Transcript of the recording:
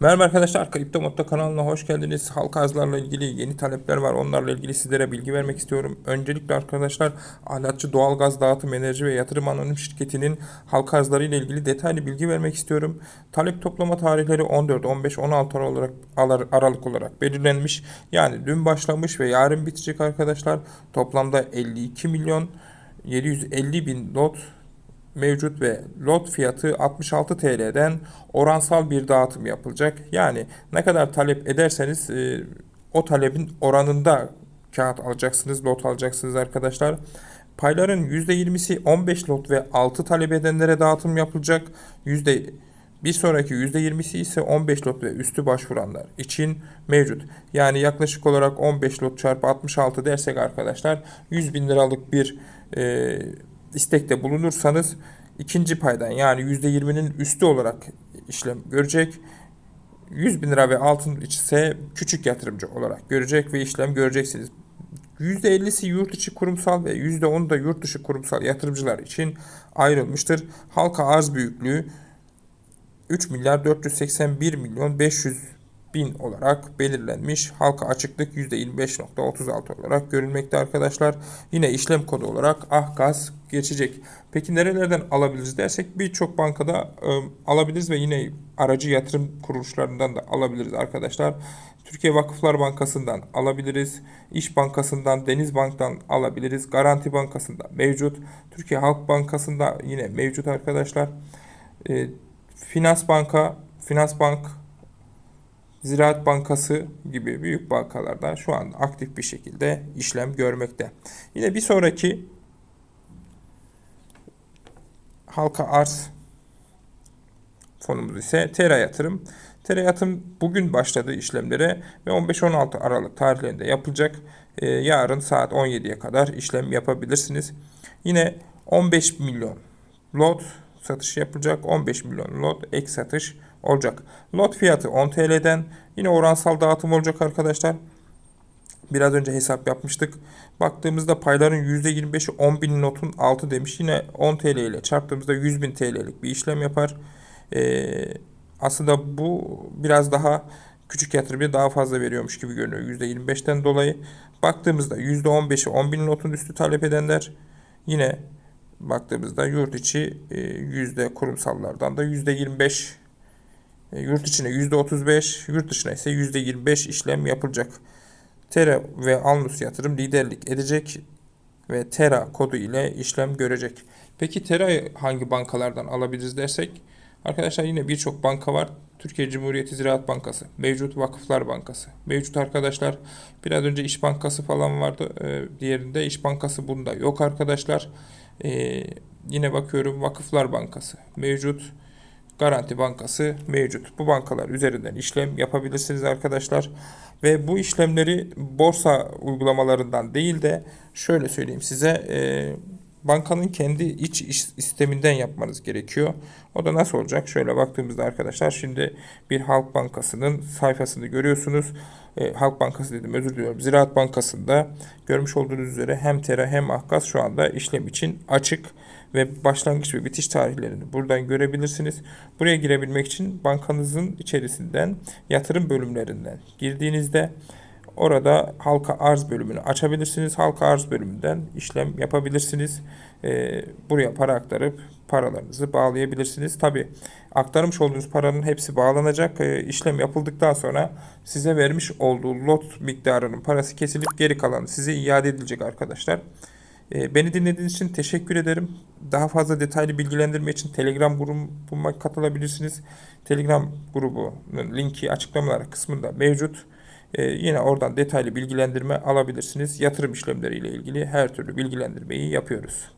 Merhaba arkadaşlar, Kripto Modda kanalına hoş geldiniz. Halka arzlarla ilgili yeni talepler var. Onlarla ilgili sizlere bilgi vermek istiyorum. Öncelikle arkadaşlar, Alatçı Doğalgaz Dağıtım Enerji ve Yatırım Anonim Şirketi'nin halka arzları ile ilgili detaylı bilgi vermek istiyorum. Talep toplama tarihleri 14, 15, 16 olarak Aralık olarak belirlenmiş. Yani dün başlamış ve yarın bitecek arkadaşlar. Toplamda 52 milyon 750 bin lot mevcut ve lot fiyatı 66 TL'den oransal bir dağıtım yapılacak. Yani ne kadar talep ederseniz e, o talebin oranında kağıt alacaksınız, lot alacaksınız arkadaşlar. Payların %20'si 15 lot ve 6 talep edenlere dağıtım yapılacak. Yüzde bir sonraki %20'si ise 15 lot ve üstü başvuranlar için mevcut. Yani yaklaşık olarak 15 lot çarpı 66 dersek arkadaşlar 100 bin liralık bir e, istekte bulunursanız ikinci paydan yani %20'nin üstü olarak işlem görecek. 100 bin lira ve altın ise küçük yatırımcı olarak görecek ve işlem göreceksiniz. %50'si yurt içi kurumsal ve %10'u da yurt dışı kurumsal yatırımcılar için ayrılmıştır. Halka arz büyüklüğü 3 milyar 481 milyon 500 bin olarak belirlenmiş. Halka açıklık %25.36 olarak görülmekte arkadaşlar. Yine işlem kodu olarak ahgaz geçecek. Peki nerelerden alabiliriz dersek birçok bankada e, alabiliriz ve yine aracı yatırım kuruluşlarından da alabiliriz arkadaşlar. Türkiye Vakıflar Bankası'ndan alabiliriz. İş Bankası'ndan, Deniz Bank'tan alabiliriz. Garanti Bankası'nda mevcut. Türkiye Halk Bankası'nda yine mevcut arkadaşlar. E, Finans Banka, Finans Bank, Ziraat Bankası gibi büyük bankalarda şu anda aktif bir şekilde işlem görmekte. Yine bir sonraki halka arz fonumuz ise Tera Yatırım. Tera Yatırım bugün başladı işlemlere ve 15-16 Aralık tarihlerinde yapılacak. Ee, yarın saat 17'ye kadar işlem yapabilirsiniz. Yine 15 milyon lot satış yapılacak. 15 milyon lot ek satış olacak. Lot fiyatı 10 TL'den yine oransal dağıtım olacak arkadaşlar. Biraz önce hesap yapmıştık. Baktığımızda payların %25'i 10 bin notun 6 demiş. Yine 10 TL ile çarptığımızda 100 bin TL'lik bir işlem yapar. Ee, aslında bu biraz daha küçük yatırımcı daha fazla veriyormuş gibi görünüyor %25'ten dolayı. Baktığımızda %15'i 10 bin notun üstü talep edenler yine baktığımızda yurt içi e, yüzde kurumsallardan da yüzde 25 e, yurt içine yüzde 35 yurt dışına ise yüzde 25 işlem yapılacak. Tera ve Alnus yatırım liderlik edecek ve Tera kodu ile işlem görecek. Peki Tera'yı hangi bankalardan alabiliriz dersek arkadaşlar yine birçok banka var. Türkiye Cumhuriyeti Ziraat Bankası, mevcut Vakıflar Bankası, mevcut arkadaşlar biraz önce İş Bankası falan vardı. Ee, diğerinde İş Bankası bunda yok arkadaşlar. Ee, yine bakıyorum Vakıflar Bankası mevcut. Garanti Bankası mevcut. Bu bankalar üzerinden işlem yapabilirsiniz arkadaşlar. Ve bu işlemleri borsa uygulamalarından değil de şöyle söyleyeyim size bankanın kendi iç iş sisteminden yapmanız gerekiyor. O da nasıl olacak? Şöyle baktığımızda arkadaşlar şimdi bir Halk Bankası'nın sayfasını görüyorsunuz. E, Halk Bankası dedim özür diliyorum. Ziraat Bankası'nda görmüş olduğunuz üzere hem Tera hem Ahgaz şu anda işlem için açık ve başlangıç ve bitiş tarihlerini buradan görebilirsiniz. Buraya girebilmek için bankanızın içerisinden yatırım bölümlerinden girdiğinizde orada halka arz bölümünü açabilirsiniz. Halka arz bölümünden işlem yapabilirsiniz. Ee, buraya para aktarıp paralarınızı bağlayabilirsiniz. Tabi aktarmış olduğunuz paranın hepsi bağlanacak. Ee, işlem yapıldıktan sonra size vermiş olduğu lot miktarının parası kesilip geri kalanı size iade edilecek arkadaşlar. Ee, Beni dinlediğiniz için teşekkür ederim. Daha fazla detaylı bilgilendirme için Telegram grubuma katılabilirsiniz. Telegram grubunun linki açıklamalar kısmında mevcut. Ee, yine oradan detaylı bilgilendirme alabilirsiniz. Yatırım işlemleriyle ilgili her türlü bilgilendirmeyi yapıyoruz.